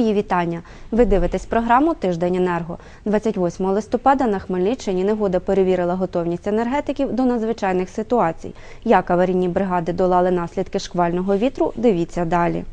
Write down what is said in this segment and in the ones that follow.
Мої вітання. Ви дивитесь програму Тиждень енерго. 28 листопада на Хмельниччині негода перевірила готовність енергетиків до надзвичайних ситуацій. Як аварійні бригади долали наслідки шквального вітру, дивіться далі.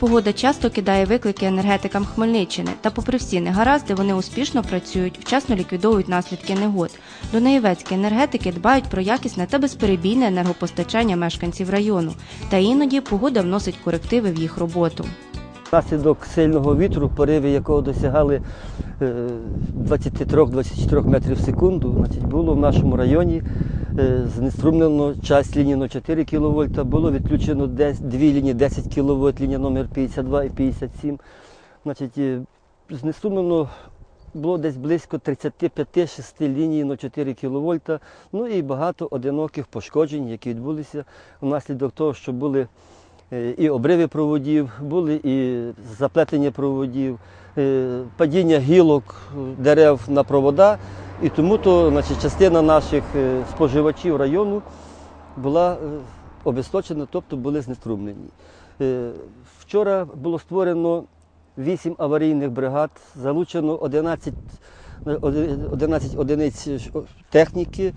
Погода часто кидає виклики енергетикам Хмельниччини, та попри всі негаразди вони успішно працюють, вчасно ліквідовують наслідки негод. Донаєвецькі енергетики дбають про якісне та безперебійне енергопостачання мешканців району, та іноді погода вносить корективи в їх роботу. Внаслідок сильного вітру, пориви якого досягали е, 23-24 метрів в секунду, значить, було в нашому районі е, знеструмлено часть лінії на 4 кВт, було відключено дві лінії 10 кВт, лінія номер 52 і 57. Значить, е, знеструмлено було десь близько 35-6 ліній на 4 кВт, ну і багато одиноких пошкоджень, які відбулися внаслідок того, що були Е, і обриви проводів, були і заплетення проводів, е, падіння гілок е, дерев на провода. І тому то значить, частина наших е, споживачів району була е, обесточена, тобто були знеструмлені. Е, Вчора було створено 8 аварійних бригад, залучено 11, е, 11 одиниць техніки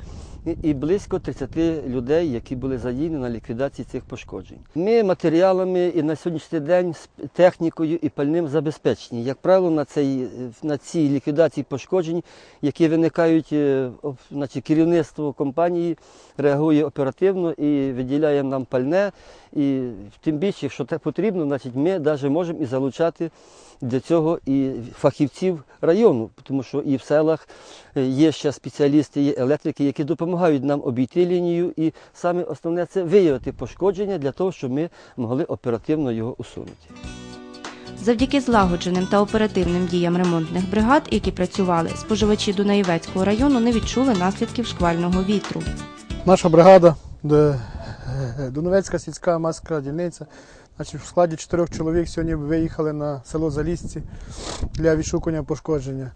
і- близько 30 людей, які були задіяні на ліквідації цих пошкоджень. Ми матеріалами і на сьогоднішній день з технікою і пальним забезпечені. Як правило, на, цей, на цій ліквідації пошкоджень, які виникають, е, значить, керівництво компанії реагує оперативно і виділяє нам пальне. І тим більше, якщо так потрібно, значить, ми навіть можемо і залучати для цього і фахівців району, тому що і в селах е, є ще спеціалісти, є електрики, які допомагають нам обійти лінію. І саме основне це виявити пошкодження для того, щоб ми могли оперативно його усунути. Завдяки злагодженим та оперативним діям ремонтних бригад, які працювали, споживачі Дунаєвецького району не відчули наслідків шквального вітру. Наша бригада, де е, сільська маська дільниця, значить, в складі чотирьох чоловік сьогодні виїхали на село Залісці для відшукування пошкодження.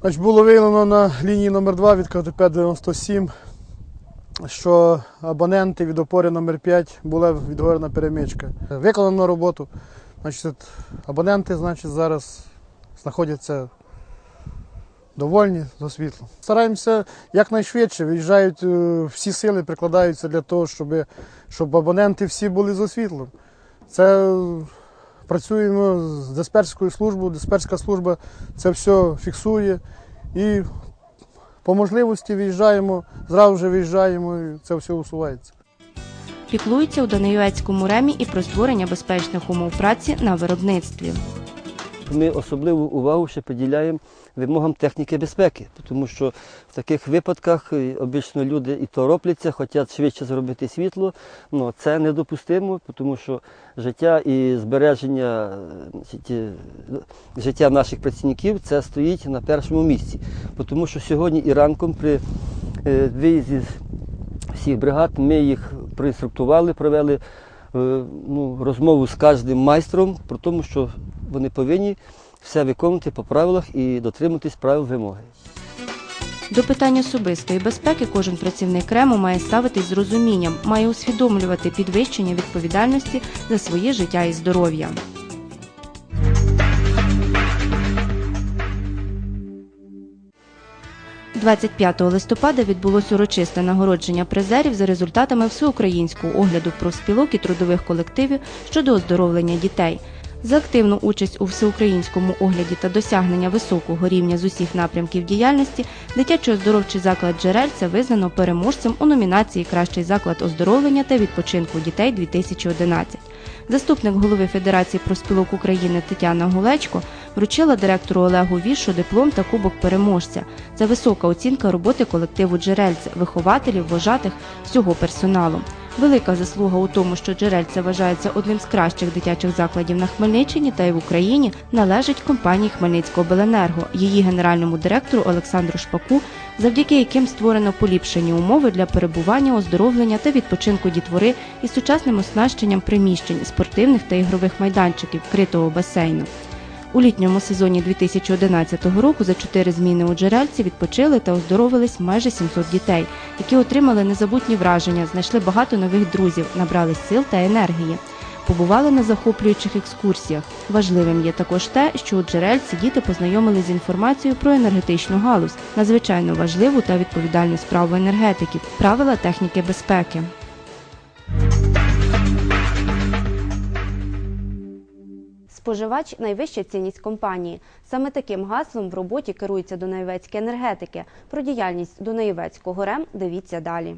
Значить, було виявлено на лінії номер 2 від КТП 97, що абоненти від опори номер 5 була відгорена перемичка. Виконано роботу. Значить, абоненти значить, зараз знаходяться довольні за світло. Стараємося якнайшвидше, виїжджають е, всі сили, прикладаються для того, щоб, щоб абоненти всі були за світлом. Це е, працюємо з дисперською службою, дисперська служба це все фіксує і по можливості виїжджаємо, зразу вже виїжджаємо і це все усувається. Піклуються у Данилівецькому ремі і про створення безпечних умов праці на виробництві. Ми особливу увагу ще поділяємо вимогам техніки безпеки, тому що в таких випадках е, обично люди і торопляться, хочуть швидше зробити світло. Ну, це недопустимо, тому що життя і збереження е, е, життя наших працівників це стоїть на першому місці. Тому що сьогодні і ранком при виїзді всіх бригад ми їх проінструктували, провели ну, розмову з кожним майстром про тому, що вони повинні все виконувати по правилах і дотримуватись правил вимоги. До питань особистої безпеки кожен працівник рему має ставитись з розумінням, має усвідомлювати підвищення відповідальності за своє життя і здоров'я. – 25 листопада відбулось урочисте нагородження призерів за результатами всеукраїнського огляду профспілок і трудових колективів щодо оздоровлення дітей. За активну участь у всеукраїнському огляді та досягнення високого рівня з усіх напрямків діяльності дитячо-оздоровчий заклад Джерельця визнано переможцем у номінації Кращий заклад оздоровлення та відпочинку дітей 2011. Заступник голови Федерації профспілок України Тетяна Гулечко вручила директору Олегу Вішу диплом та кубок переможця. Це висока оцінка роботи колективу Джерельця, вихователів, вожатих, всього персоналу. Велика заслуга у тому, що Джерельце вважається одним з кращих дитячих закладів на Хмельниччині та й в Україні, належить компанії Хмельницького Беленерго, її генеральному директору Олександру Шпаку, завдяки яким створено поліпшені умови для перебування, оздоровлення та відпочинку дітвори із сучасним оснащенням приміщень, спортивних та ігрових майданчиків, критого басейну. У літньому сезоні 2011 року за чотири зміни у джерельці відпочили та оздоровились майже 700 дітей, які отримали незабутні враження, знайшли багато нових друзів, набрали сил та енергії. Побували на захоплюючих екскурсіях. Важливим є також те, що у джерельці діти познайомилися з інформацією про енергетичну галузь, надзвичайно важливу та відповідальну справу енергетиків, правила техніки безпеки. Споживач найвища цінність компанії. Саме таким гаслом в роботі керується Дунаєвецькі енергетики. Про діяльність Дунаєвецького РЕМ дивіться далі.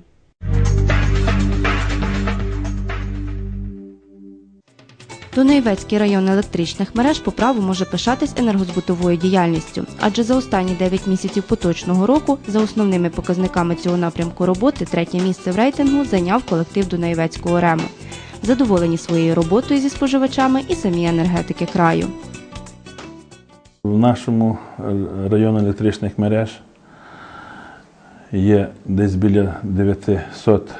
Дунаєвецький район електричних мереж по праву може пишатись енергозбутовою діяльністю, адже за останні 9 місяців поточного року за основними показниками цього напрямку роботи третє місце в рейтингу зайняв колектив Дунаєвецького РЕМу. Задоволені своєю роботою зі споживачами і самі енергетики краю. В нашому е, районі електричних мереж є десь біля 900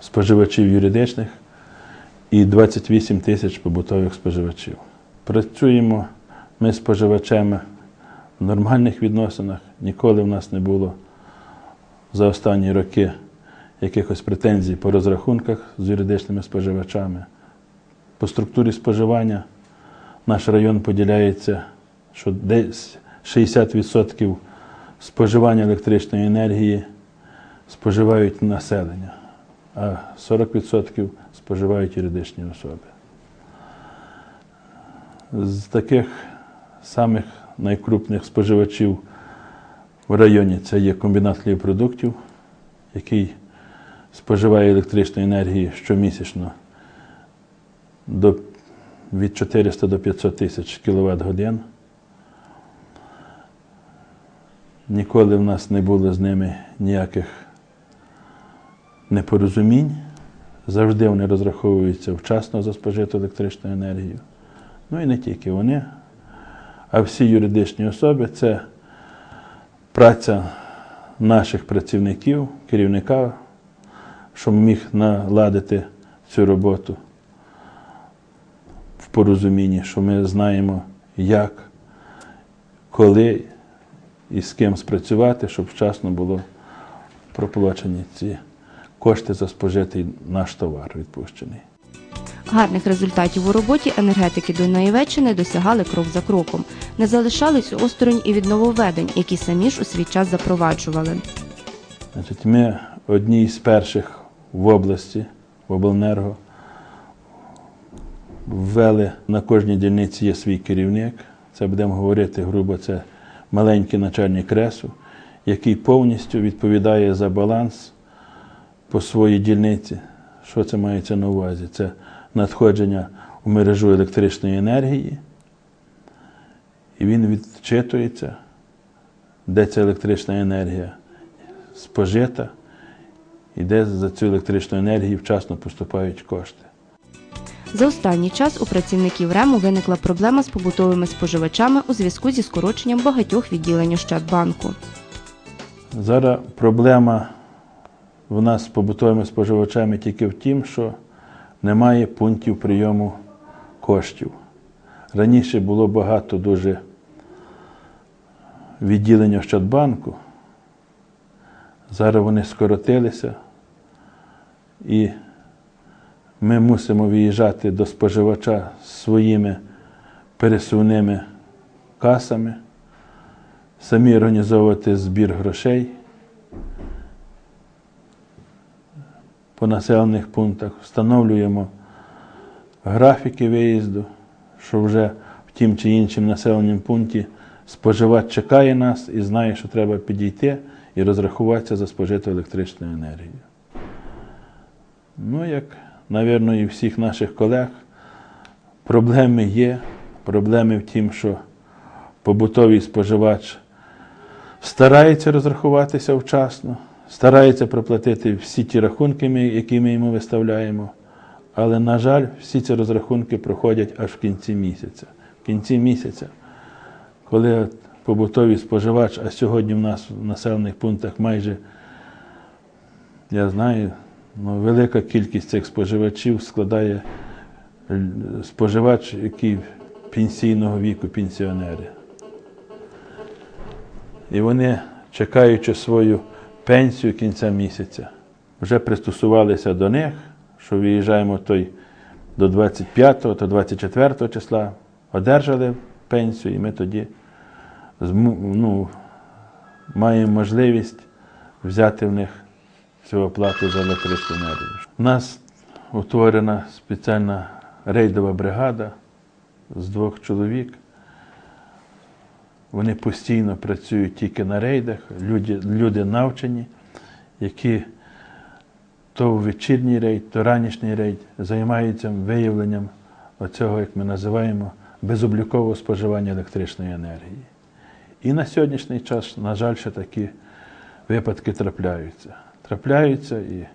споживачів юридичних і 28 тисяч побутових споживачів. Працюємо ми з споживачами в нормальних відносинах. Ніколи в нас не було за останні роки якихось претензій по розрахунках з юридичними споживачами. По структурі споживання наш район поділяється, що десь 60% споживання електричної енергії споживають населення, а 40% споживають юридичні особи. З таких самих найкрупних споживачів в районі це є комбінат хлібопродуктів, який споживає електричної енергії щомісячно до, від 400 до 500 тисяч кВт годин. Ніколи в нас не було з ними ніяких непорозумінь. Завжди вони розраховуються вчасно за спожиту електричну енергію. Ну і не тільки вони, а всі юридичні особи це праця наших працівників, керівника, щоб міг наладити цю роботу в порозумінні, що ми знаємо, як, коли і з ким спрацювати, щоб вчасно було проплачені ці кошти за спожитий наш товар відпущений. Гарних результатів у роботі енергетики Дунаєвеччини досягали крок за кроком. Не залишались осторонь і від нововведень, які самі ж у свій час запроваджували. Значить, ми одні з перших в області, в обленерго, ввели на кожній дільниці є свій керівник. Це будемо говорити грубо, це маленький начальник кресу, який повністю відповідає за баланс по своїй дільниці. Що це мається на увазі? Це надходження у мережу електричної енергії, і він відчитується, де ця електрична енергія спожита, і де за цю електричну енергію вчасно поступають кошти. За останній час у працівників РЕМу виникла проблема з побутовими споживачами у зв'язку зі скороченням багатьох відділень Ощадбанку. Зараз проблема в нас з побутовими споживачами тільки в тім, що немає пунктів прийому коштів. Раніше було багато дуже відділень Ощадбанку. Зараз вони скоротилися, і ми мусимо виїжджати до споживача своїми пересувними касами, самі організовувати збір грошей по населених пунктах, встановлюємо графіки виїзду, що вже в тім чи іншому населеному пункті споживач чекає нас і знає, що треба підійти і розрахуватися за спожиту електричну енергію. Ну, як, мабуть, і всіх наших колег, проблеми є. Проблеми в тім, що побутовий споживач старається розрахуватися вчасно, старається проплатити всі ті рахунки, які ми йому виставляємо. Але, на жаль, всі ці розрахунки проходять аж в кінці місяця. В кінці місяця, коли побутовий споживач, а сьогодні в нас в населених пунктах майже, я знаю, ну, велика кількість цих споживачів складає споживач, який пенсійного віку пенсіонери. І вони, чекаючи свою пенсію кінця місяця, вже пристосувалися до них, що виїжджаємо той до 25 то 24 числа, одержали пенсію, і ми тоді ну, маємо можливість взяти в них цю оплату за електричну енергію. У нас утворена спеціальна рейдова бригада з двох чоловік. Вони постійно працюють тільки на рейдах, люди, люди навчені, які то в вечірній рейд, то ранішній рейд займаються виявленням оцього, як ми називаємо, безоблікового споживання електричної енергії. І на сьогоднішній час, на жаль, ще такі випадки трапляються. Трапляються і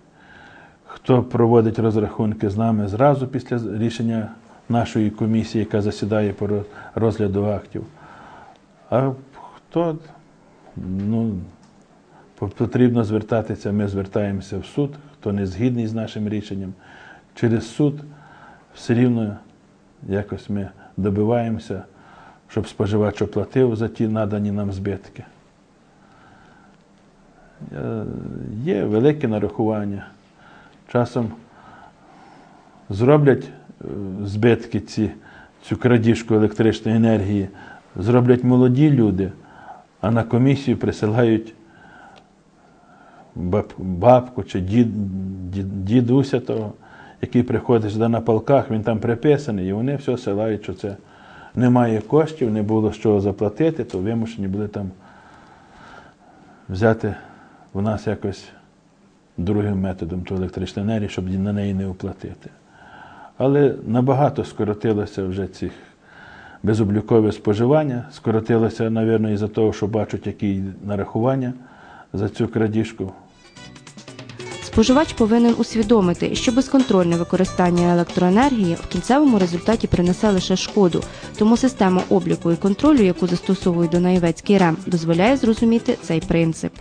хто проводить розрахунки з нами зразу після рішення нашої комісії, яка засідає по розгляду актів. А хто ну, потрібно звертатися, ми звертаємося в суд, хто не згідний з нашим рішенням. Через суд все рівно якось ми добиваємося, щоб споживач оплатив за ті надані нам збитки. Е, Є велике нарахування. Часом зроблять е, збитки ці, цю крадіжку електричної енергії, зроблять молоді люди, а на комісію присилають бабку чи дід, дід- дідуся того, який приходить сюди на полках, він там приписаний, і вони все силають, що це немає коштів, не було з чого заплатити, то вимушені були там взяти в нас якось другим методом ту електричну щоб на неї не оплатити. Але набагато скоротилося вже цих безоблікове споживання, скоротилося, мабуть, із-за того, що бачать, які нарахування за цю крадіжку. Споживач повинен усвідомити, що безконтрольне використання електроенергії в кінцевому результаті принесе лише шкоду, тому система обліку і контролю, яку застосовує Дунаєвецький РЕМ, дозволяє зрозуміти цей принцип.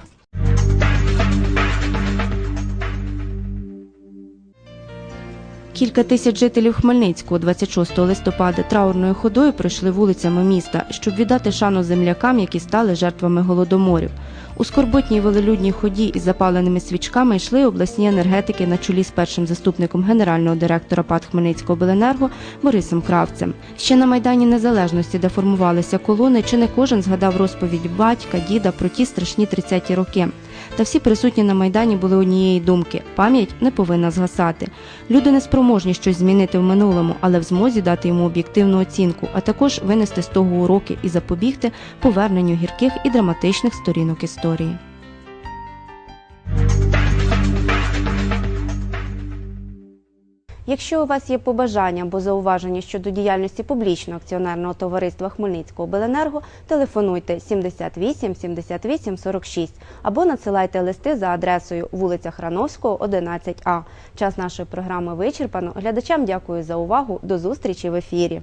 Кілька тисяч жителів Хмельницького 26 листопада траурною ходою пройшли вулицями міста, щоб віддати шану землякам, які стали жертвами голодоморів. У скорботній велелюдній ході із запаленими свічками йшли обласні енергетики на чолі з першим заступником генерального директора ПАД Хмельницького обленерго Борисом Кравцем. Ще на Майдані Незалежності, де формувалися колони, чи не кожен згадав розповідь батька, діда про ті страшні 30-ті роки. Та всі присутні на майдані були однієї думки: пам'ять не повинна згасати. Люди не спроможні щось змінити в минулому, але в змозі дати йому об'єктивну оцінку, а також винести з того уроки і запобігти поверненню гірких і драматичних сторінок історії. Якщо у вас є побажання або зауваження щодо діяльності публічного акціонерного товариства Хмельницького Беленерго, телефонуйте 78 78 46 або надсилайте листи за адресою вулиця Храновського, 11А. Час нашої програми вичерпано. Глядачам дякую за увагу. До зустрічі в ефірі.